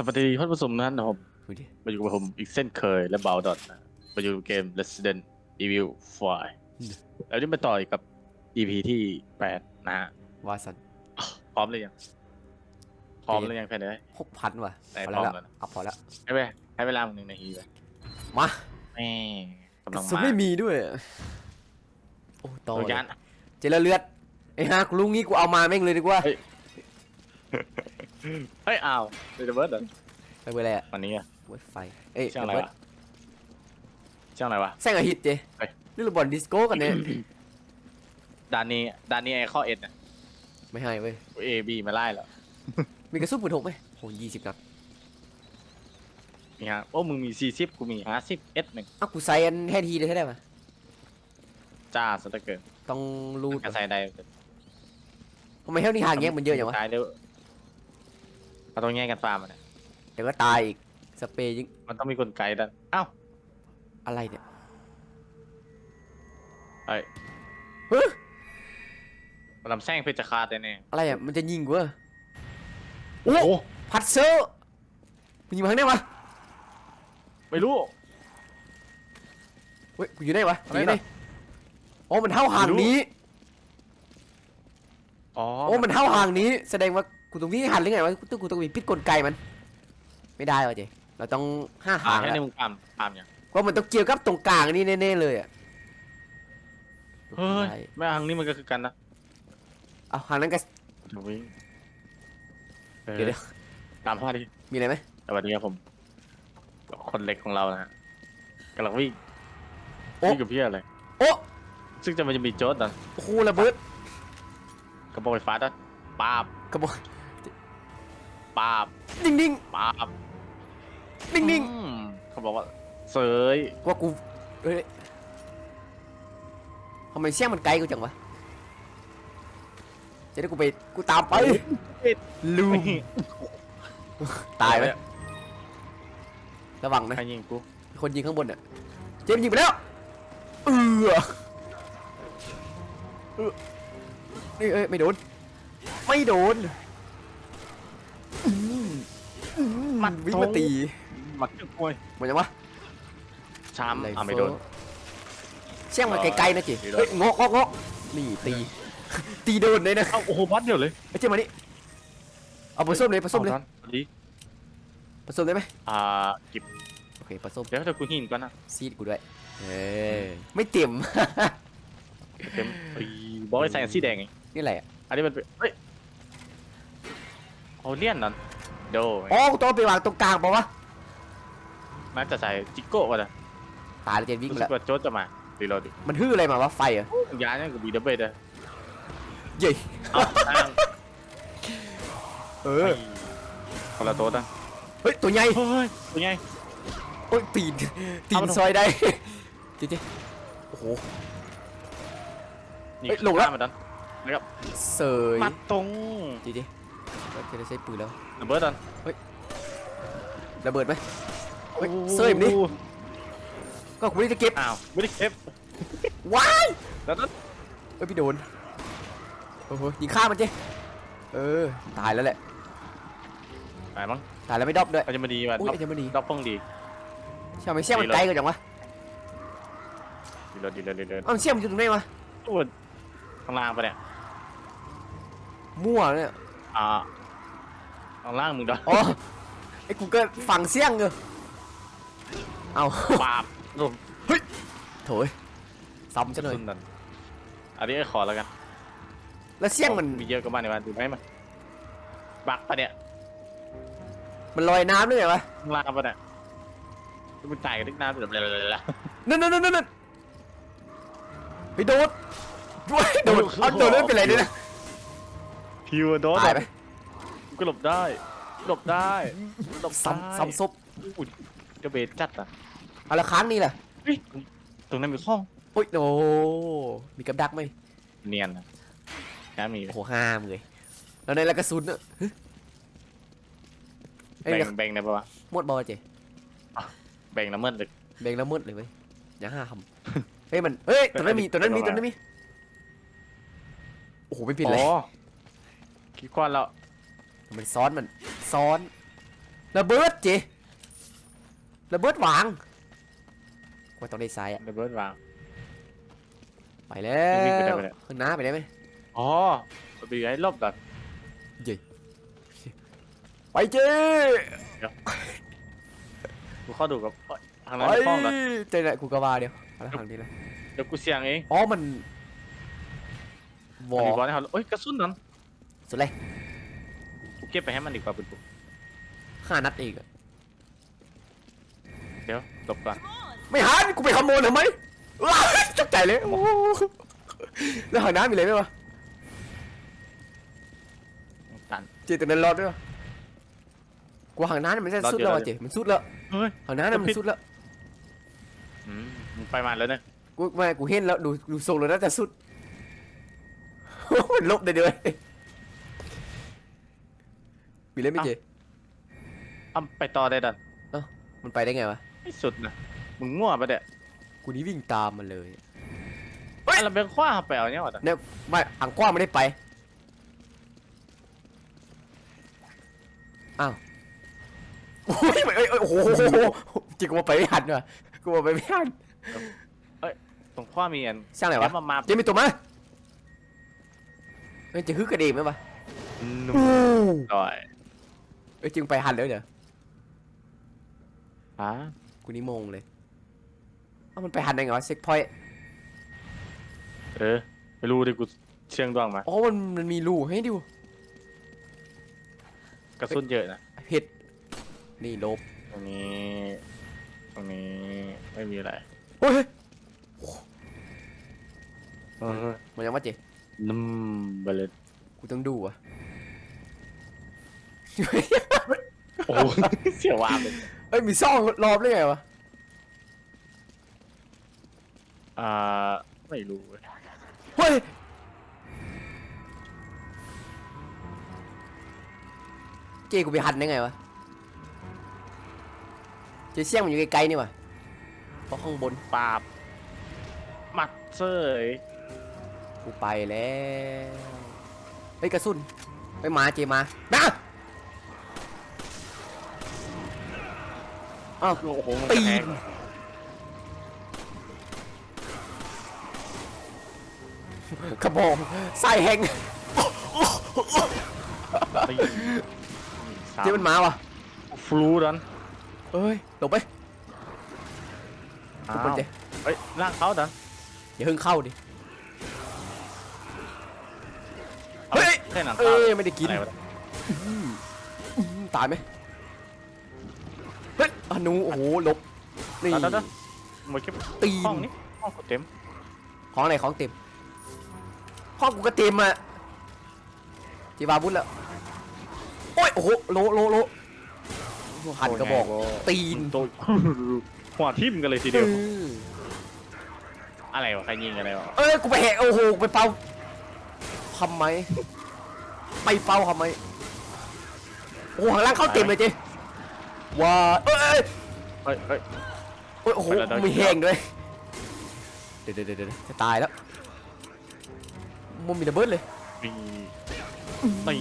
สวัสดีท่านผู้ชมนั้นนะครับดูดิมาอยู่กับผมอีกเส้นเคยและบาวดอทนะมาอยู่เกม Resident Evil 5แล้วนี่มาต่ออีกกับ EP ที่ 8 นะฮะ วาสันพร้อมหรือยังพร้อมหรือยังแพนเอ้ย หกพันว่ะไหนพอแล้วพร้อมแล้วนะ เอาพอแล้ว ให้ไปให้เวลาหนึ่งนาทีไปมาแม่กำลังสุดมาไม่มีด้วยอะโอ้ต่อตัวยันเจริญเลือดไอ้ฮะกูรู้งี้กูเอามาแม่งเลยดีกว่าเฮ้ย เฮ้ยอ้าวเดอะเบิร์ดเหรอไปเบอร์อะไรอะวันนี้อะเวิร์ดไฟเอ้ยช่างอะไรเวิร์ดวะช่างอะไรวะ แซงอาฮิตเจเฮ้ย นี่เราบอลดิสโก้กันเนี่ยด่านนี้ด่านนี้ไอ้ข้อเอ็ดนะไม่ให้เว้ยเอบีมาไล่เหรอมีกระสุนปืนหกไหมโหยี่สิบนัดมีฮะโอ้มึงมีสี่สิบกูมีห้าสิบเอ็ดหนึ่งอ้าวกูใส่อันแค่ทีเลยใช่ได้ปะจ้าสตะเกินต้องรูดกระใส่ได้ทำไมเท่านี้ห่างแยกมันเยอะอย่างวะตายเร็ว เราต้องแย่งกันฟาร์มมันเนี่ยเดี๋ยวก็ตายอีก สเปรย์ยิงมันต้องมีกลไกดันเอ้า อะไรเนี่ยเฮ้ยเฮ้ยมันลำแซงเพชรคาดแน่อะไรอะ มันจะยิงกูเหรอๆโอ้โอ้พัดเซอร์มันยิงมาข้างไหนวะไม่รู้ เฮ้ยกูอยู่ไหนวะอะไรอยู่ไหนน่ะโอ้มันเท่าห่างไม่รู้นี้อ๋อโอ้ มันเท่าห่างนี้ แสดงว่า กูตรงนี้หันหรือไงวะกูต้องกูต้องมีพิษกลไกมัน ไม่ได้วะเจเราต้องห้าอ่าห่างให้แล้วในมึงฟาร์มฟาร์มยังเพราะมันต้องเกี่ยวกับตรงกลางนี่แน่ๆเลยอะเฮ้ยได้ไม่ทางนี้มันก็คือกันนะเอาห่างนั้นก็ เดี๋ยววิ่งเออเดี๋ยวเดี๋ยวตามพ่อดิมีอะไรไหมสวัสดีครับผม คนเล็กของเรานะฮะกำลังวิ่งโอ้วิ่งกับพี่อะไรโอ้ซึ่งจะมันจะมีโจ๊ดนะโอ้โหระเบิดกระบอกไฟฟ้าด้านปาบกระบอก ปาบนิ่งนิ่งปาบนิ่งนิ่งอืมเขาบอกว่าเสยๆว่ากูเฮ้ยทำไมเสียงมันไกลกูจังวะจะได้กูไปกูตามไปลูมตายไหมระวังนะใครยิงกูมีคนยิงข้างบนอะเจมส์ยิงไปแล้วเออเออนี่เอ้ยไม่โดนไม่โดนอื มอืมมัดวิ่งตรงมาตีมักเจ้ากล้วยหมดยังวะชามไรอะไม่โดน เชี่ยงมาไกลๆนะจีไม่โดนเฮ้ยงอกงอกงอกนี่ตี ตีโดนเลยนะเอ้าโอ้โหบัดเดียวเลยไอ้เจมส์มานี่เอาผสมเลยผสมเลยอาท่านสวัสดีผสมเลยไหมอ่ากิบโอเคผสมเดี๋ยวเดี๋ยวกูหินก่อนนะซีดกูด้วยเออไม่เต็มเต็มปีบอกให้ใส่สีแดงไงนี่อะไรอะอันนี้มันเป็นเฮ้ยเอาเลี่ยนนั่น โดอ๋อกูต้องเอาไปวางตรงกลางเปล่าวะน่าจะใส่จิโก้วะนะตายแล้วเจมส์วิ่งรู้ไปสึแล้วกว่าโจ๊ดจะมาดีรอดิมันฮื้ออะไรมาวะไฟเหรอะยาเนี่ยกูบีดับเบิลเลยเย้เอาตั้งเอเอออคนละโต๊ะตั้งเฮ้ยตัวใหญ่เฮ้ยเป็นไง โอ้ยตีนตีนเอามาซอยได้เจ๊เจ๊โอ้โห นี่เฮ้ยลงแล้วข้ามมาดันนะครับเสยมาตรง เจ๊เจ๊ ก็จะได้ใช้ปืนแล้วดับเบิลดันระเบิดไหมเฮ้ยเสยแบบนี้ก็กูไม่ได้จะเก็บอ้าวไม่ได้เก็บว้ายแล้วนั้นเอ้ยพี่โดนโอ้โหยิงฆ่ามันเจ๊เออตายแล้วแหละไปมั้งตายแล้วไม่ดรอปด้วยอาจจะมาดีว่ะอุ้ยดรอปไอ้เจมันดีดรอปเพิ่งดีเชี่ยมันเชี่ยมันไกลกันจังวะดีเลยดีเลยดีเลยเอ้ามันเชี่ยมันอยู่ตรงไหนวะโอ้ยข้างล่างปะเนี่ยมั่วเนี่ยอ่า ข้างล่างมึงดอนอ๋อไอ้กูเกิดฝั่งเสี่ยงเออเอาปาบรวมโถยซ้ำซะหน่อยสุนดันอันนี้ขอแล้วกันแล้วเสี่ยงมันมีเยอะกว่าบ้านในบ้านดูไหมมันบักปะเนี่ยมันลอยน้ำด้วยไงวะข้างล่างปะเนี่ยมันจ่ายกันทึกน้ำแบบอะไรๆๆนั่นนั่นนั่นนั่นไปโดดด้วยโดดเอาโดดไม่เป็นไรด้วยนะพิวโดนตายไป ก็หลบได้ หลบได้หลบซ้ำซ้ำซบอุ้ยจะเบสจัดอะเอาละครั้งนี้แหละเฮ้ยตรงนั้นมีห้องโอ้ยโอ้มีกับดักไหมเนียนนะน้ำมีโอ้โหห้ามเลยแล้วในละกระสุนอะฮะเอ้ยแบ่งเดี๋ยวแบ่งได้ปะวะหมดบอลเจแบ่งน้ำมันเลยแบ่งแล้วหมดเลยเว้ยอย่าห้ามเฮ้ยมันเฮ้ยตัวนั้นมีตัวนั้นมีตัวนั้นมีโอ้โหไม่ผิดเลยอ๋อคิดควันแล้ว มันซ้อนมันซ้อนแระเบิดเจระเบิดวางว่าต้องได้ซ้ายอะระเบิดวาง ไปแล้วิ่งไปได้วไหมเนี่ยข้างหน้าไปได้ไหมอ๋อไปไอ้ลบก่อนไปเจกูเข้าดูกับทางไปนั้นห้องก่อนเจอไหนกูกระบาเดียวเอาละทางนี้เลยเดี๋ยวกูเสียงเองอ๋อมันวอมีลบอลให้เขาโอ้ยกระสุนนั้นสุดเลยกู เก็บไปให้มันดีกว่าปุ๊บห้านัดอีกอะเดี๋ยวหลบก่อนไม่หันกูไปขโมยทำไมว้าวตกใจเลยโอ้โหแล้วหางน้ำมีอะไรไหมวะตัน เจตัวนั้นรอดด้วยวะกูหางน้ำมันจะรอดสุดอยู่แล้วรอวะดเจมันสุดแล้วเฮ้ย หางน้ำน่ะมันสุดแล้ว อืมมึงไปมาแล้วเนี่ยกูไม่กูเห็นแล้วดูดูทรงแล้วน่าจะสุด มันลบได้ด้วย มีเล่นไม่เจอ้าไปต่อได้ดันมันไปได้ไงวะไม่สุดนะมึงง่วงปะเนี่ยกูนี่วิ่งตามมันเลยเฮ้ยเราเป็นคว้าไปเอาเนี่ยหรอเนี่ยไม่อ่างกว้างไม่ได้ไปอ้าวโอ้ยเอ้ยเอ้ยโอ้โหจริงกูว่าไปไม่ทันว่ะกูว่าไปไม่ทันตรงคว้ามีอันช่างไหนแอวะปมามาเจมีตัวมาเอ้ยจะฮึกกระเดงไหมวะนุ่มอู้ต่อย เอ้ยจริงไปหันแล้วเดี๋ยวฮะกูนี่มงเลยเอ้ามันไปหันได้ไงวะเซ็กพอยต์เออไปรู้ดิกูเชียงดวงมาอ๋อมันมันมีรูให้ดูกระสุนเยอะนะเห็ดนี่ลบตรงนี้ ตรงนี้ไม่มีอะไรโอ้ยเออมันยังว่าเจนุ่มไปเลยกูต้องดูอะ โอ้โหเสียวาบเลยเอ้ยมีซ่องรอบได้ไงวะอ่าไม่รู้เว้ยเฮ้ยเจกูไปหันได้ไงวะเจเสี่ยงมันอยู่ไกลๆนี่วะเพราะข้างบนปราบหมัดเสยกูไปแล้วเฮ้ยกระสุนไปมาเจมานะ อ้าวโอ้โหมันตีกระแทกนกระบอกใส่แหงตีเจมันมาวะฟลูดันเอ้ยหลบไปอ้าทุกคนวเจเฮ้ยล่างเขาดันอย่าเพิ่งเข้าดิอาเฮ้ยแค่หนังเอ้ขาวยไม่ได้กิน อะไรวะอืมตายไหมเฮ้ย อนุโอ้โหหลบนี่เดี๋ยวเดี๋ยวมาเก็บตีห้องนนี้ห้องกูเต็มของอะไรของเต็มห้องกูก็เต็มอะจีบาบุญแล้วโอ้ยโอ้โหโลโลโลโอ้โหหันกระบอกตีนโตหัวทิ่มกันเลยทีเดียวอออะไรวะใครยิงอะไรวะเอ้ยกูไปแหกโอ้โหกูไปเป่าทำไมไปเป่าทำไมโอ้โหข้างล่างเข้าเต็มเลยเจ๊ ว้าเอ้ยเอ้ยเฮ้ยเฮ้ยโอ้ยโอ้โหไปแล้วเดี๋ยวมีแหงด้วยเดี๋ยวเดี๋ยวเดี๋ยวจะตายแล้วมันมีระเบิดเลยมีตี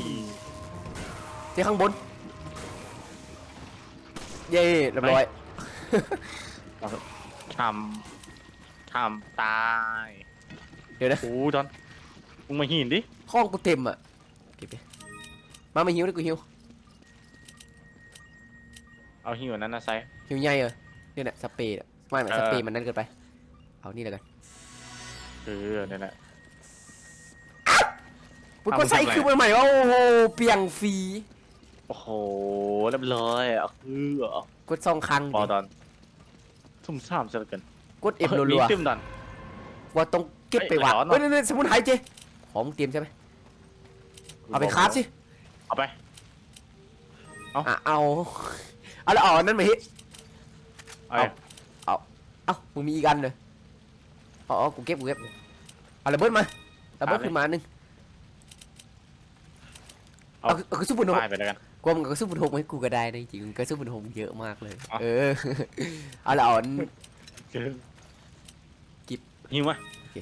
เจ๊ข้างบน เย้เรียบร้อย ทำทำตายเดี๋ยวนะ โอ้ดอนมึงมาหินดิห้องกูเต็มอะเก็บไปมามาหิวดิกูหิว เอาหิวนั้นนะไซ หิวใหญ่เหรอเนี่ยนะสเปรย์อะไม่ไม่เออ สเปรย์มันนั่นเกินไป เอานี่แล้วกันเออเนี่ยแหละปุ๊บเอาก็มึงใส่ทำอะไรคือใหม่ๆว่าโอ้โหเปลียงฟรีโอ้โหเรียบร้อยอะคือกดซองครั้งพอดิดอนทุ่มสามเสียเหลือเกินกดเอฟรัมีวตึมดอนๆว่าต้องเก็บไปวางเอ้ยเฮ้ยนี่ๆสมุนไพรเจของมึงเตรียมใช่ไหมเอาไปคราฟสิเอาไปอะเอา เอาแล้วเอาอันนั่นมาฮิเอา เอา เอ้ามึงมีอีกอันเลยอ๋ออ๋อกูเก็บกูเก็บเอาระเบิดมาระเบิดขึ้นมาอันหนึงเอา เอากระสุนปืนหกป้ายไปแล้วกันกลัวมึงเอากระสุนปืนหกมาให้กูก็ได้นะจริงๆกระสุนปืนหกเยอะมากเลยอะเออ เอาละเอาอัน กิ๊บหิวไหมโอเค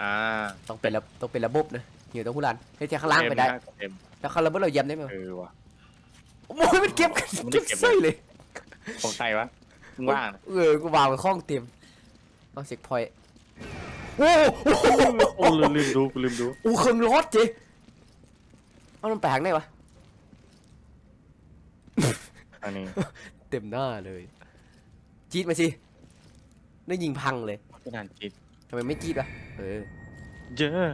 อ่าต้องเป็นระต้องเป็นระบบนะเหี่ยวต้องผู้รันให้ยเจ้าข้างล่างไปได้เต็มแล้วข้างระเบิดเราเยี่ยมได้ไหมวะเออว่ะ โอ้ยมันเก็บมันไม่เก็บเก็บเลยไส้เลยของใครวะมึงว่างเออกูวางไว้ข้องเต็มเอาเซ็กพอยต์โอ้โหโอ้ลืมลืมดูกูลืมดูโอ้เครื่องรถเจเอามันแปลงได้ปะอันนี้เต็มหน้าเลยจี๊ดมาสิได้ยิงพังเลยไม่นานจิตทำไมไม่จี๊ดวะเออเยอะ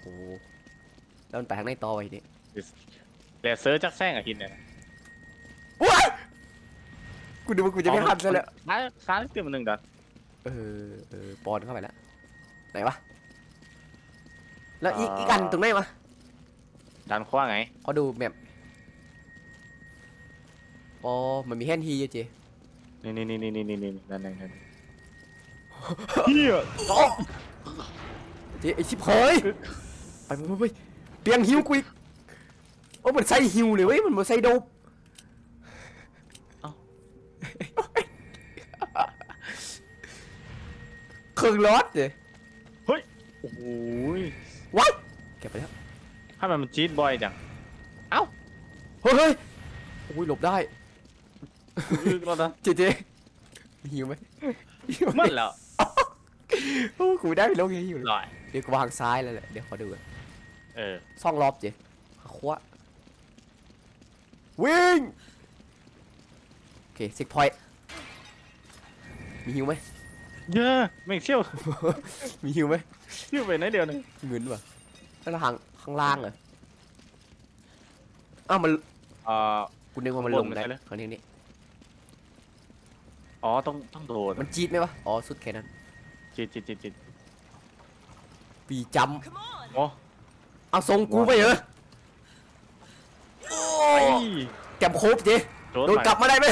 โอ้แล้วมันแปลงได้ต่อไปทีนี้ แต่เซิร์ชจักแซงอะหินเนี่ยนะว้ายกูดูว่ากูจะไม่ทันซะแล้วซ้ายซ้ายเต็มหนึ่งดอนเออเออปอนเข้าไปแล้วไหนวะแล้วอีกอีกอันตรงไหนวะดันขว้าไงขอดูแมปอ๋อมันมีแฮนด์ฮีอยู่เจนี่นี่นี่นี่นี่นี่นี่นั่นนั่นนั่นเฮียเจไอชิบเฮ้ยไปไปไปไปเปียงฮิวกูอีกโอ้มันใส่ฮิวเลยเว้ยมันมาใส่โดบเครื่องรถเลยโอ้โหยว้ายเก็บไปแล้วถ้ามันมันจี๊ดบ่อยจังเฮ้ยเฮ้ยโอ้ยหลบได้อึกแล้วนะเจเจมีหิวไหมหิวไหมันแล้วโอ้กูได้ไปแล้วไงหิวเลยลอยเดี๋ยวกูวางซ้ายแล้วแหละเดี๋ยวขอดูกันเออ ซ่องรอบเจขวะ วิ่ง โอเคซิกพอยต์มีหิวไหม เยอะแม่งเชี่ยวมีหิวไหมเชี่ยวไปไหนเดียวหนึงเงินวะแล้วทางข้างล่างเหรออ้าวมันอ่า กูนึกว่ามันข้าลงบงนได้ใช่เลยคราวนี้นี่อ๋อต้องต้องโดดมันจี๊ดไหมวะอ๋อสุดแค่นั้นจี๊ดจี๊ดจี๊ดจี๊ดปีจโอ้ำเอาทรงกูไปเหรอโอ้ ไอ้ แกม โครบเจโดดโดนกลับมาได้ไหม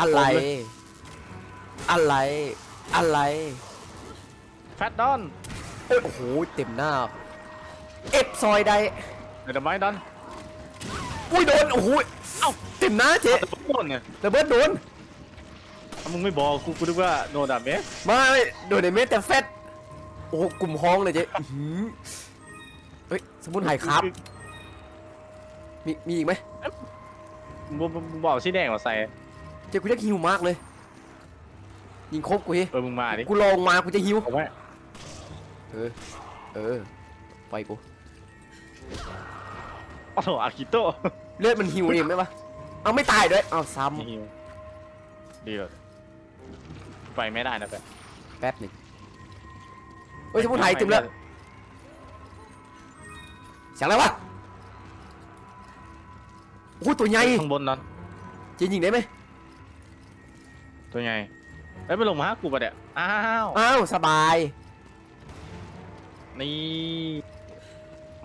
อะไร อะไร อะไร แฟตดอนโอ้โห เต็มหน้า เอฟซอยได้เดี๋ยวไม้ดอนอุ้ยโดน โอ้โห เอ้า เต็มหน้าเจ๊ตะโกนไงระเบิดโดนถ้ามึงไม่บอกกูกูนึกว่าโนดาเมสไม่โดนในเม็ดแต่แฟตโอ้กลุ่มห้องเลยเจ๊เฮ้ยสมุนไพรครับ มีมีอีกไหมมึงมึงมึงบอกสีแดงมาใส่เจ๊กูจะหิวมากเลย ยิงครบกูเฮ้เออมึงมาดิกูลองมากูจะหิวเอาไว้เออเออไปกูโอ้โหอากิโต้เลือดมันหิวเองไหมวะเอาไม่ตายด้วยเอาซ้ฮิวดีเลยไปไม่ได้นะแป๊บำแป๊บหนึ่งเฮ้ยสมุนไพรเต็มเลยเสียงอะไรวะโอ้โหตัวใหญ่ข้างบนนั้นจะยิงได้ไหมตัวใหญ่เอ้ยไม่ลงมาหากูปะเดี๋ยอ้าวอ้าวสบาย นี่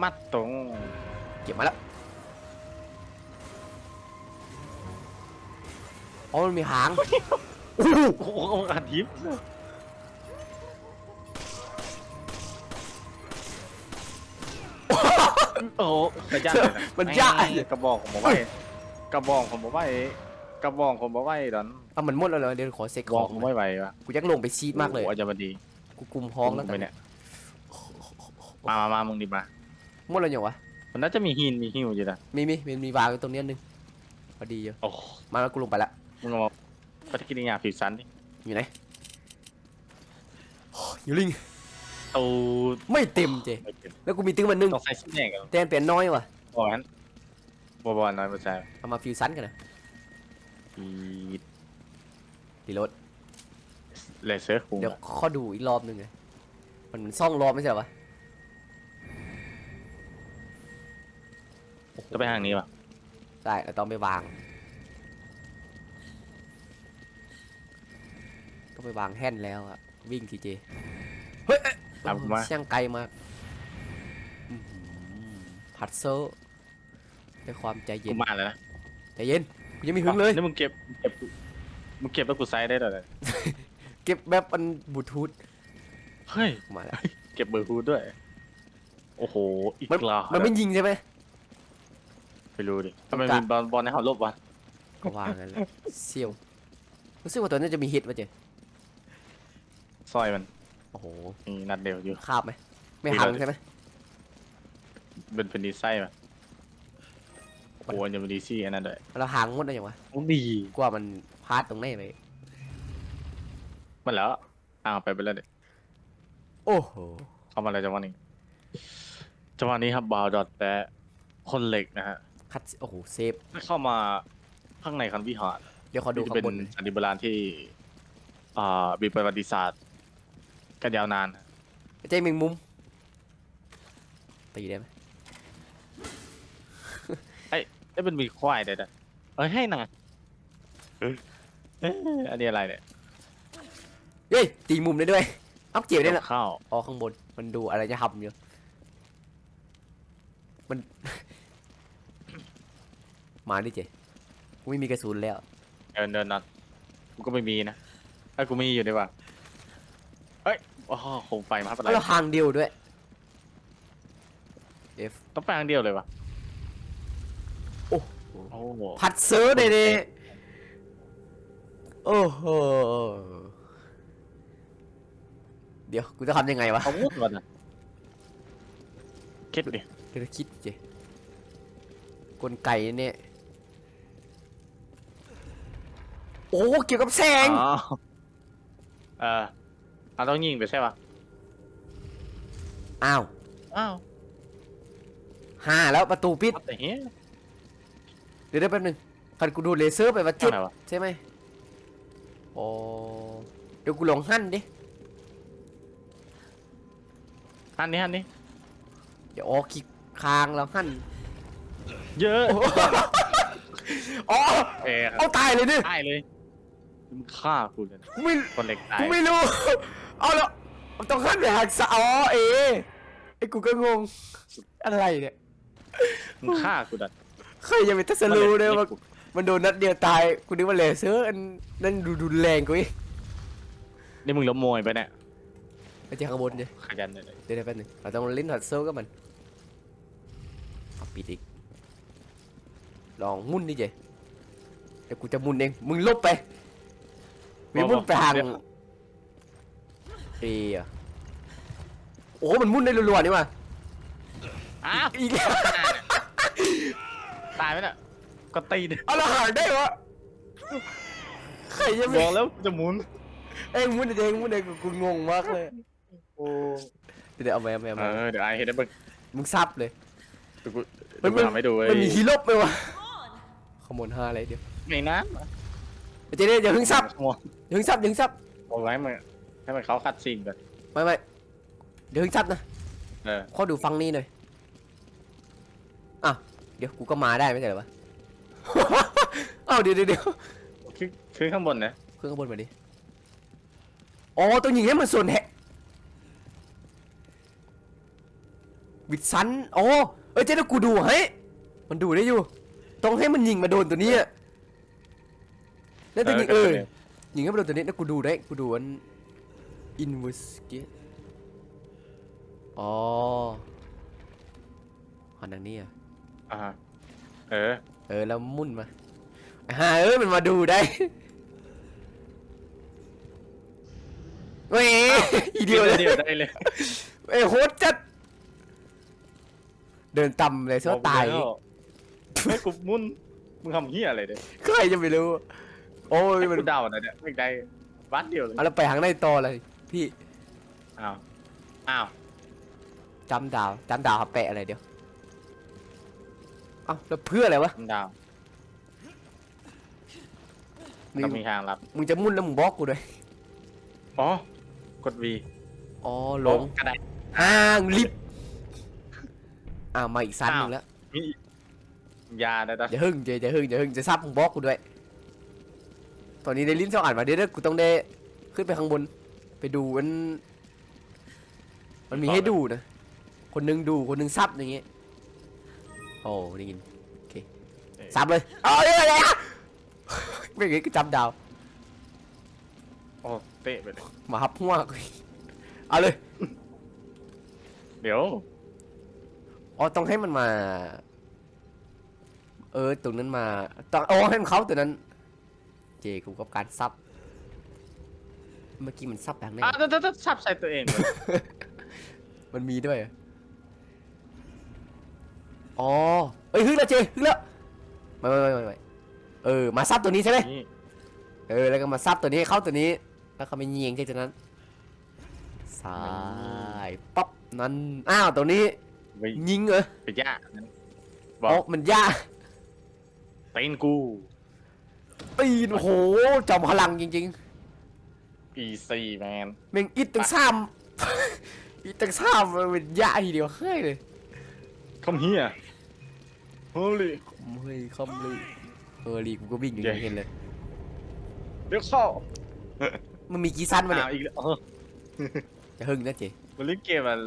มัดตรงเก็บมาแล้วอ๋อมันมีหางโอ้โหโอ้โหอัดยิ โอ้โหกระยะเลยนะมันยากไอ้กระบอกของผมไว้กระบอกของผมไว้กระบอกของผมไว้ดอนเอามันหมดแล้วเหรอเดี๋ยวขอเซ็กกขระบอองงของไม่ไหววะกูยังลงไปซีดมากเลยโอ้โหอาจจะมาดีกูกุมห้องแล้วไปกันเนี่ยมามามามึงดีมาหมดแล้วยังวะ มันน่าจะมีหินมีหิวอยู่นะมีมีมีมีวางอยู่ตรงนี้อันนึงพอดีอยู่โอ้มาแล้วกูลงไปละ มึงเอามาปฏิกิริยาผิวสันดิอยู่ไหนโอ้ยอยู่ลิง ตูไม่เต็มเจ ไม่เป็นแล้วกูมีตึ้งมันหนึงต้องใส่ชิ้นแดงกันแต่มันเปลี่ยนน้อยว่ะบอกงั้นบอบอลน้อยมาใช่เอามาฟิวซันกันนะปีดดีรถเลเซอร์คูเดี๋ยวข้อดูอีกรอบหนึงเลยมันมันซ่องรอบไม่ใช่เหรอวะจะไปทางนี้ป่ะใช่เราต้องไปวางต้องไปวางแท่นแล้วอะวิ่งทีเจเฮ้ยเอ้ย ตามผมมา เสียงไกลมากอื้อหือพัดโซ่ด้วยความใจเย็กูนมาแล้วนะใจเย็นกูยังไม่ถึงเลย นี่มึงเก็บเก็บมึงเก็บแล้วกูไซส์ได้เลยเก็บแบบมันบลูทูธเฮ้ยมาแล้วเก็บเบอร์ฮูดด้วย โอ้โห อีกมันแล้วมันไม่ยิงใช่ไหม ไปรู้ดิทำไมมีบอลบอลในหอลบวะก็วางนั่นแหละเซี่ยวรู้สึกว่าตัวนี้จะมีฮิตวะเจสร้อยมัน โอ้โหมีนัดเดียวอยู่ คาบไหมไม่มีหังเลยใช่ไหมเป็นเป็นดีไซน์มาโอ้ยยังเป็นดีซี่อันนั้นด้วยเราหางมุดได้ยังวะโอ้ดีกว่ามันพลาดตรงไหนไปมันแล้วอ้าวไปไปแล้วเด็โอ้โหเข้ามาเลยจังหวะนี้จังหวะนี้ครับบาวดอทแต่คนเหล็กนะฮะคัดโอ้โหเซฟเข้ามาข้างในคันวิหารเดี๋ยวขอดูที่ข้าเป็นงบนหน่อยสันติโบราณที่อ่ามีประวัติศาสตร์ กันยาวนาน เจ๊แมงมุมตีได้ไหมเอ้ยมันมีควายด้วยนะเอ้ยให้หน่อยเอ้ยอันนี้อะไรเนี่ยเฮ้ยตีมุมได้ด้วยเอาเจียวได้กัละบข้าวอ๋อข้างบนมันดูอะไรจะทำอยู่มัน มาดิเจกูไม่มีกระสุนแล้ว เดินเดินนัดกูก็ไม่มีนะไอ้ยกูมีอยู่ดีกว่าเอ้ย โอ้โหโคมไฟมาเป็นไรแล้วทางเดียวด้วย F ต้องไปทางเดียวเลยวะโอ้โหโอ้โหผัดเซิร์ฟเลยดิโอ้โห เดี๋ยว กูจะทำยังไงวะ เขาพูดก่อนนะคิดดิเดี๋ยวคิดเจกลไกเนี่ย โอ้ เกี่ยวกับแสง อ๋อเออ เราต้องยิงไปใช่ปะอ้าวอ้าวห้าแล้วประตูปิด แต่เฮ้ยเดี๋ยวได้แป๊บนึงคันกูดูเลเซอร์ไปว่าจุด อะไรวะใช่ไหมโอ้เดี๋ยวกูลองหั่นดิฮันนี้ฮันนี้ เดี๋ยวอ๋อคลิกค้างแล้วหั่น เยอะอ๋อ เอ้ยเอาตายเลยดิ ตายเลยมึงฆ่ากูเลยกูไม่ คนเหล็กตายกูไม่รู้ เอาแล้วมันต้องหั่นไปหักษาอ๋อเอไอ้กูก็งง อะไรเนี่ย มึงฆ่ากูดันใครจะไปทัศรู้เนี่ยว่ามันโดนนัดเดียวตาย กูนึกว่าเลเซอร์อันนั่นดูดูแรงกูอีกนี่มึงล้มมวยไปเนี่ยไปเจอข้างบนดิขยันเลยเดี๋ยวเดี๋ยวแป๊บนึงเราต้องเล่นหัดเซิร์ฟกับมันเอาปิดอีกลองมุ่นดิเจเดี๋ยวกูจะมุ่นเอง มึงลบไปมึงมุ่นไปทาง เอีอะโอ้โหมันมุ่นได้รัวๆนี่ว่ะอ้าวอีกแล้วตายไหมเนี่ยก็ตีดิเอาและหางได้วะใครจะบไม่อกแล้วจะหมุนเอ้ยมุ่นเองมุ่นเองกูงงมากเลยโอ้เดี๋ยวเอาไปเอาไปเอาเอไปอเดี๋ยวไอเห็นได้มึงมึงซับเลย เดี๋ยวกูมัเดี๋ยวกูทำให้ดูเว้ยมันมีฮีโร่ไหมวะขโมยห้าอะไรเดี๋ยวไม่นะเจเดี๋ยวอย่าเพิ่งซับขโมยอย่าเพิ่งซับอย่าเพิ่งซับ บอกไว้มัน ให้มันเขาคัดซีนก่อนไม่ไม่เดี๋ยวเพิ่งซับนะเออขอดูฟังนี่หน่อยอะเดี๋ยวกูก็มาได้ไม่ใช่เหรอวะ อ้าวเดี๋ยวเดี๋ยวเดี๋ยวคือคือข้างบนนะขึ้นข้างบนมาดิอ๋อต้องยิงให้มันส่วนแหกวิดซันอ๋อเอ้ยเจ๊เดี๋ยวกูดูให้มันดูได้อยู่ ต้องให้มันยิงมาโดนตัวนี้อะแล้วต้องยิงเออ ยิงให้มันโดนตัวนี้แล้วกูดูได้กูดูอัน investigate อ๋อหันทางนี้อะ อ่าฮะเออ เออ แล้วมุ่นมาฮ่าเอ้ยมันมาดูได้ เว้ยอีเดียวเลยเดียวได้เลยเอ้ยโคตรจัด เดินต่ำเลยเสื้อตายบอกแล้วไม่กูมุนมึงทำเหี้ยอะไรเนี่ยใครจะไม่รู้ โอ้ยให้มันกูเดาหน่อยเนี่ยไม่ได้วัดเดียวเลยเอาแล้วไปทางในต่อเลย พี่อ้าว อ้าว จำดาวจำดาวครับแปะอะไรเดี๋ยวเอ้าแล้วเพื่ออะไรวะทำดาวนี่ต้องมีทางลับ มึงจะมุ่นแล้วมึงบล็อกกูด้วยอ๋อ กด V อ๋อหลงกระดาษห้างลิฟต์อ่ามาอีกสั้นหนึงแล้วมียาได้ตอนอย่าหึ่งอย่าอย่าหึ่งอย่าหึ่งจะซับมึงบล็อกกูด้วย ตอนนี้ได้ลิ้นสองอ่านมาเดี๋ยวเดี๋ยวกูต้องได้ขึ้นไปข้างบน ไปดูมัน มันมีให้ดูนะ คนหนึงดูคนหนึงซับอย่างเงี้ยโอ้ได้ยินโอเคซับเลยเอาเลยอะไรอะไม่อย่างงี้ก็จำดาวโอ้เตะไปเลยมาฮับหัวกูอีกเอาเลย เดี๋ยวอ๋อต้องให้มันมา เออตรงนั้นมาต้องอ๋อให้มันเขาตัวนั้น เจกูกับการซับ เมื่อกี้มันซับแบบไหนอะถ้าถ้าซับใส่ตัวเองเลยมันมีด้วยเหรออ๋อ เอ้ยฮึกแล้วเจฮึกแล้วไม่ไม่ไม่ไม่ไม่เออ มาซับตัวนี้ใช่ไหม นี่เออ แล้วก็มาซับตัวนี้เข้าตัวนี้ แล้วก็ไปยิงจากนั้นซ้ายปั๊บนั้น อ้าว ตัวนี้ ไปยิงเหรอไปยากนั้นบอ๋ออกมันยากตีนกูปีนโอ้โหจอมพลังจริงอี ซีแมนๆแม่งอิดตั้งซ้ำอิดตั้งซ้ำมันเป็นยากทีเดียวเฮ้ยเลยคอมเฮียโฮลี่เฮ้ยคอมเลยเออลีกูก็วิ่งอยู่เย้เห็นเลย เดี๋ยวเข้ามันมีกี่สั้นมาเนี่อ้าวยอีกแล้วเออจะหึงนะเจมันเล่นเกมมัน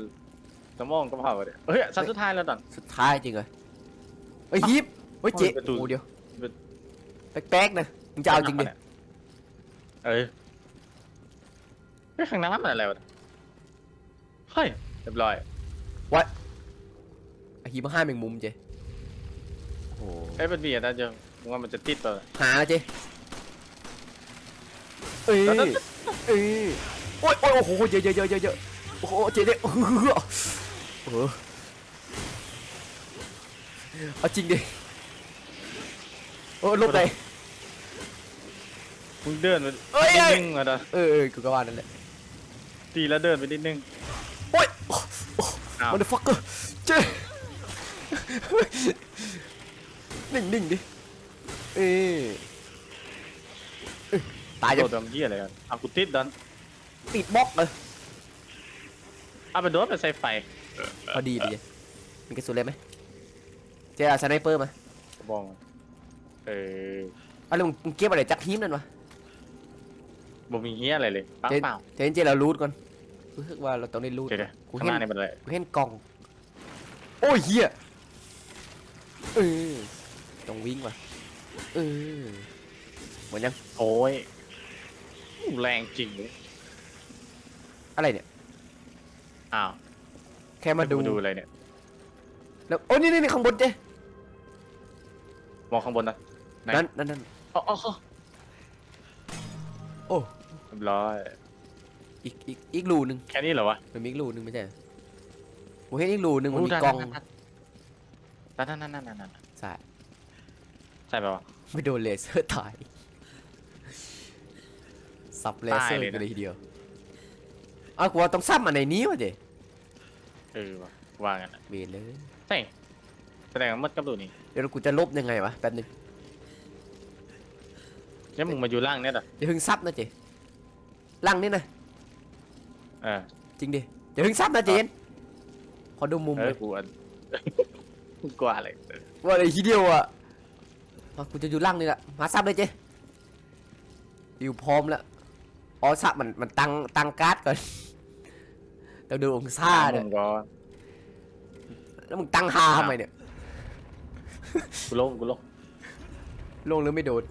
สมองก็เผาเลยเฮ้ยสัตว์สุดท้ายแล้วตอนสุดท้ายจริงเหรอเอ้ยยิบเฮ้ยเจเอาประตูโอ้เดียวเป็นแป๊กๆนะมึงจะเอาจริงดิเอ้ย เฮ้ยข้างหน้ามันอะไรวะเฮ้ยเรียบร้อยไอ้ฮีมาห้าแมงมุมเจโอ้เอ้ยมันมีอะไรจะมึงว่ามันจะติดเปล่า หาเจเอ้ยเอ้ยโอ้ยโอ้ยโอ้โหเยอะเยอะเยอะเยอะเยอะโอ้โหเจเนี่ยเออเออเอาจริงดิโอ้ลบเลยมึงเดินไปเอ้ย นิดเอ้ยนึงอะนะเออเออกูก็ว่านั่นแหละ ตีแล้วเดินไปนิดนึง โอ้ยอ้าว มันฟักเกอร์เจ๊นิ่งนิ่งดิ เอ้ยเอ้ยตายโดจะดทำเหี้ยอะไรกันเอากูติดดันติดบล็อกเลยเอาไปโดดไปใส่ไฟพอดีดีมีกระสุนเลยไหมเจ๊เอาสไนเปอร์มา กระบอง เออเอาแล้วมึงมึงเก็บอะไรจากฮีมนั่นวะ บ่มีเหี้ยอะไรเลยปังเจ๊เปล่าเจ๊เจ๊เรารูดก่อนรู้สึกว่าเราต้องได้รูดเดี๋ยวกูๆเห็ข้านงหน้านี่มันอะไรกูเห็นกล่อง โอ้ยเฮียเออต้องวิ่งว่ะเออเหมือนยังโอ้ยแรงจริงเลยอะไรเนี่ย อ้าวแค่มาดูดูอะไรเนี่ยแล้วโอ้ยนี่นี่นี่ข้างบนเจ๊มองข้างบนนะ ไหน นั่นนั่นนั่น อ๋ออ๋ออ๋อ โอ้เรียบร้อยอีกอีกอีกรูหนึ่งแค่นี้เหรอวะมันมีอีกรูหนึ่งไม่ใช่เหรอกูเห็นอีกรูหนึ่งมันมีกล่องนั่นนั่นนั่นนั่นนั่นนั่นใช่ใช่ป่าวะ ไม่โดนเลเซอร์ตายสับเลเซอร์ตายเลยนะ กันเลยทีเดียวอ้าวกูว่าต้องซ้ำอันในนี้วะเจ๊เออวะว่างั้นนะเบนเลย ใช่แสดงว่ามัดกับดูนี่เดี๋ยวกูจะลบยังไงวะแป๊บนึง แล้วมึงมาอยู่ล่างเนี่ยเหรออย่าเพิ่งซับนะเจ๊ลังนี่นะเออจริงดิอย่าเพิ่งซับนะเจนขอดูมุมเอเลอยกูอัน กูกลัวอะไรเออว่าอะไรทีเดียวอะอะกูจะอยู่ล่างนี่แหละมาซับเลยเจอยู่พร้อมแล้วอ๋อซับมันมันตั้งตั้งการ์ดก่อนต้องดูองศามึเนี่ยงก็แล้วมึงตั้งฮาทำไมเนี่ยกูลงกูลงลงหรือไม่โดน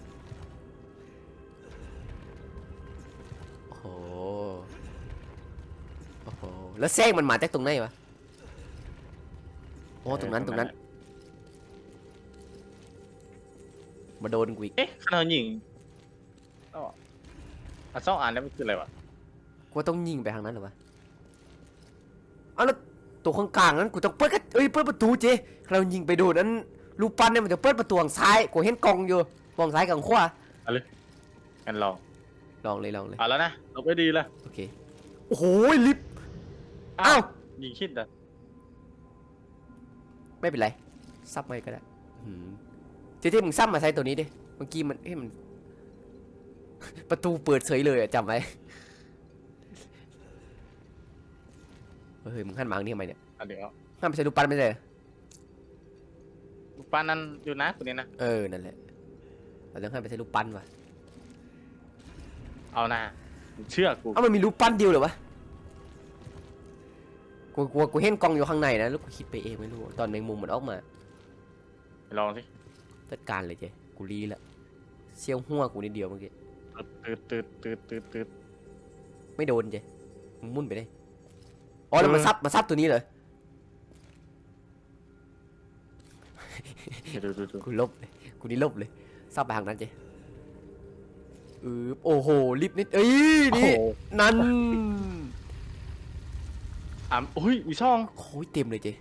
แล้วแซงมันมาจากตรงไหนวะโอ้ตรงนั้นตรงนั้น มาโดนกูอีกเอ๊ะขนาดยิงอ๋ออะสองอันแล้วมันคืออะไรวะกูว่าต้องยิงไปทางนั้นเหรอวะเอาแล้วตัวข้างกลางนั้นกูต้องเปิดกระเอ้ยเปิดประตูเจเรายิงไปโดนนั้นลูกปั้นเนี่ยมันจะเปิดประตูทางซ้ายกูเห็นกล่องอยู่กล่องซ้ายกับขวากันลองลองเลยลองเลยเอาแล้วนะเราไปดีแล้วโอเคโอ้โหลิฟต์ อ้าวยิงคิดอะไม่เป็นไร ซับไม่ก็ได้อืมเจ๊ที่มึงซับมาใช้ตัวนี้ดิ เมื่อกี้มันเฮ้ยมัน ประตูเปิดเฉยเลยอะจำไว้ เฮ้ย มึงหันมาทางนี้ทำไมเนี่ยอะเดี๋ยวห้ามไปใช้ลูกปั้นไม่ใช่เหรอลูกป้านั้นอยู่นะคนนี้นะ เออ นั่นแหละ เราต้องให้ไปใช้ลูกปั้นว่ะเอาหน้ามึงเชื่อกู เอ้ามันมีรูปปั้นเดียวเหรอวะ กูกูกูเห็นกล้องอยู่ข้างในนะแล้วกูคิดไปเองไม่รู้ตอนแมงมุมมันออกมาไปลองสิจัดการเลยเจ๊กูรีละเซี่ยวหัวกูนิดเดียวเมื่อกี้ตืดตืดตืดตืดตืดไม่โดนเจ๊มึงมุ่นไปได้อ๋อแล้วเออมาซับมาซับตัวนี้เลยตืดดูดูดูกูลบเลยกูนี่ลบเลยซับไปทางนั้นเจ๊เออโอ้โหลิฟต์นิดเอ้ยโอ้โหนี่นั่น อะอุ้ยมีช่องโอ้ยเต็มเลยเจ๊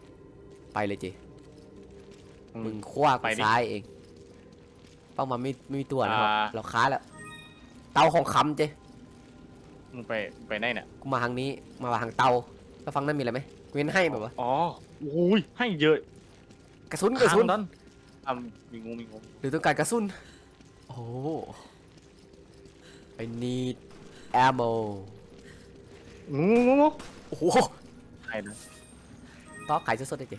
ไปเลยเจ๊มึงคว้าไปกูดิ ซ้ายเอง เป้ามันไม่ไม่มีตัวนะครับ อ่า เราค้าแล้ว เตาของคำเจ มึงไปไปไหนเนี่ยกูมาทางนี้ มาทางเตา แล้วฟังนั้นมีอะไรไหมเว้นให้แบบว่าอ๋อโอ้ยให้เยอะกระสุนกระสุนข้ามนั้นอะมีงูมีงูหรือต้องการกระสุน โอ้ I need ammo งูงูงูโอ้โห ใครนะต่อไก่สดๆได้เจ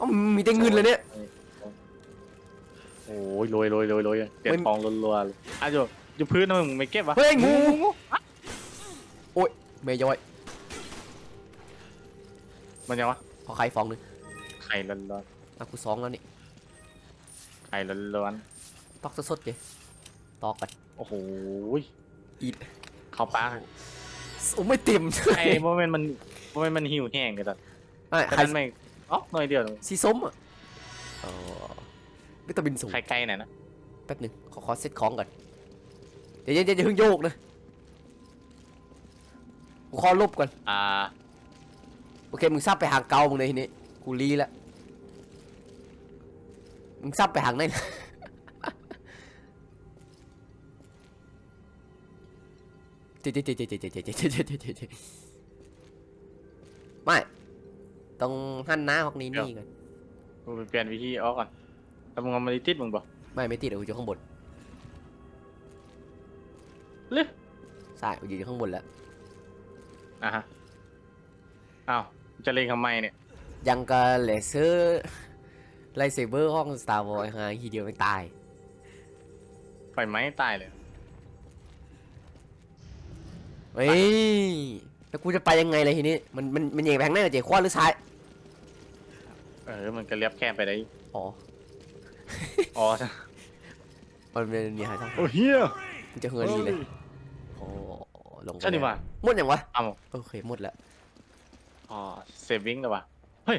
อ๋อมีแต่เงินเลยเนี่ย โอ้ยโรยโรยโรยโรยเปลี่ยนมันทองรัวๆเลยอะอยู่อยู่พื้นทำไมมึงไม่เก็บวะเฮ้ยงูเมยย้อยมันยังวะขอไข่ฟองหนึ่งไข่ร้อนอะกูสองแล้วนี่ๆไข่ร้อนตอกสดๆเจตอกกันๆโอ้โหอีด เข้าปาก โอ้ไม่เต็มไข่โมเมนต์มันโมเมนต์มันหิวแห้งเลยตอนไอ้แต่ไข่นั้นไม่อ๋อหน่อยเดียวสีส้มอะอ๋อวิตามินสูงไข่ไก่ไหนนะแป๊บหนึ่งขอขอเซ็ตของก่อนเดี๋ยวเดี๋ยวเดี๋ยวเพิ่งโยกนะกูขอลบก่อนอ่าโอเคมึงซับไปหางเกามึงเลยทีนี้กูรีแล้วมึงซับไปหางไหน เจ๊เจ๊เจ๊เจ๊เจ๊เจ๊เจ๊เจ๊เจ๊เจ๊ไม่ต้องหันหน้าฮอกนี้นี่ก่อนกูไปเปลี่ยนวิธีออกก่อนแต่มึงเอามาติดมึงบอกไม่ไม่ติดเดี๋ยวกูอยู่ข้างบนเลยใช่กูอยู่ข้างบนแล้วอะฮะอ้าวจะเล่นทำไมเนี่ย ยังกับเลเซอร์ไลเซเบอร์ห้อง Star Wars ฮะทีเดียวไม่ตายไฟไหม้ตายเลย เฮ้ยแล้วกูจะไปยังไงเลยทีนี้มันมันมันเหย่งไปทางไหนน่ะเจ๊ขวาหรือซ้ายเออมันก็เลียบแค่ไปได้อ๋ออ๋อมันเป็นนี่ฮะช่างโอ้เฮียกูจะเฮือดีเลยโอ้ลงไปใช่นี่ว่าหมดยังวะเอ้าโอเคหมดแล้วอ๋อเซฟวิ่งแล้ววะเฮ้ย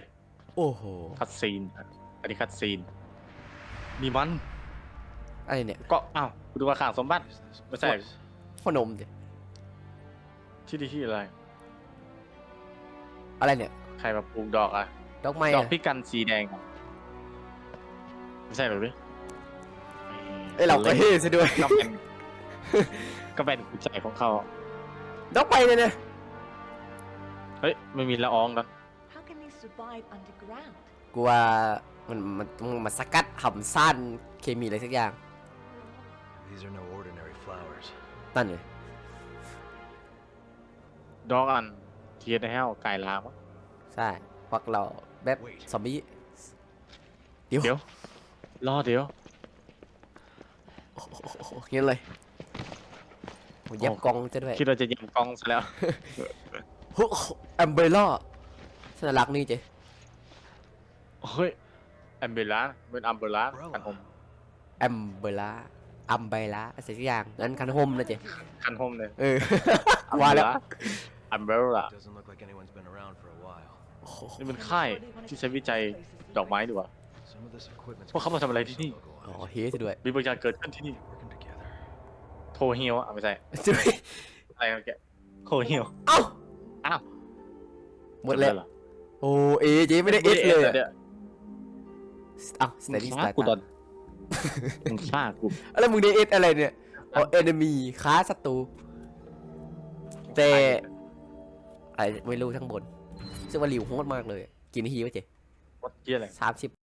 โอ้โหคัดซีนอันนี้คัดซีนมีมันอะไรเนี่ยก็อ้าวกูดูว่าข่างสมบัติไม่ใช่พ่อนมเจ๊ ที่ดีที่อะไร อะไรเนี่ย ใครมาปลูกดอกอะดอกไม้ดอกอะพิกันสีแดงอะไม่ใช่หรือเอ้ยเราก็เฮ่ซะด้วย ก็เป็นก็เป็นกุญแจของเขา ดอกไม้เลยเนี่ยเฮ้ยไม่มีละอองแล้ว How can they survive underground? กูว่ามันมันมันมาสกัดหำซ่านเคมีอะไรสักอย่าง These are no ordinary flowers. นั่นเลย ดอกอันเทียนแห้วไก่ลามะใช่พวกเราแบบซอมบี้เดี๋ยวเดี๋ยว รอเดี๋ยว โอ้โหเงี้ยเลยโอ้เย็บกองจะด้วยคิดว่าจะยิงกล้องซะแล้ว โอ้โหแอมเบล่าสัญลักษณ์นี่เจ๊เฮ้ยแอมเบลาเป็นอัมเบลาคันโฮมแอมเบล่า อัมเบล่าอะไรสักอย่างงั้นคันโฮมนะเจ๊คันโฮมเลยเออ ว่าแล้วอัมเบลา Doesn't look like anyone's been around for a while. โอ้โห นี่เป็นค่ายที่ใช้วิจัยดอกไม้ดีกว่า Some of this equipment's พวกเขามาทำอะไรที่นี่ อ๋อเฮ้ซะด้วยมีบางอย่างเกิดขึ้นที่นี่ working together. โทเฮียวอะไม่ใช่จุ๊ยอะไรกันแกโทเฮียวเอ้าอ้าวหมดแล้วเหรอโอ้เอเจ๊ไม่ได้เอสเลยอะดี๋วเอ้าสมึเตงดี้สฆ่าไตล์กูตอน มึงฆ่ากูแล้วมึงได้เอสอะไรเนี่ยอ๋อเอนมีค้าศัตรูแต่อะไรไม่รู้ทั้งบนซึ่งว่าหลิวโหดมากเลย กินทีวะเจ๊ วัดเยี่ยอะไร สามสิบ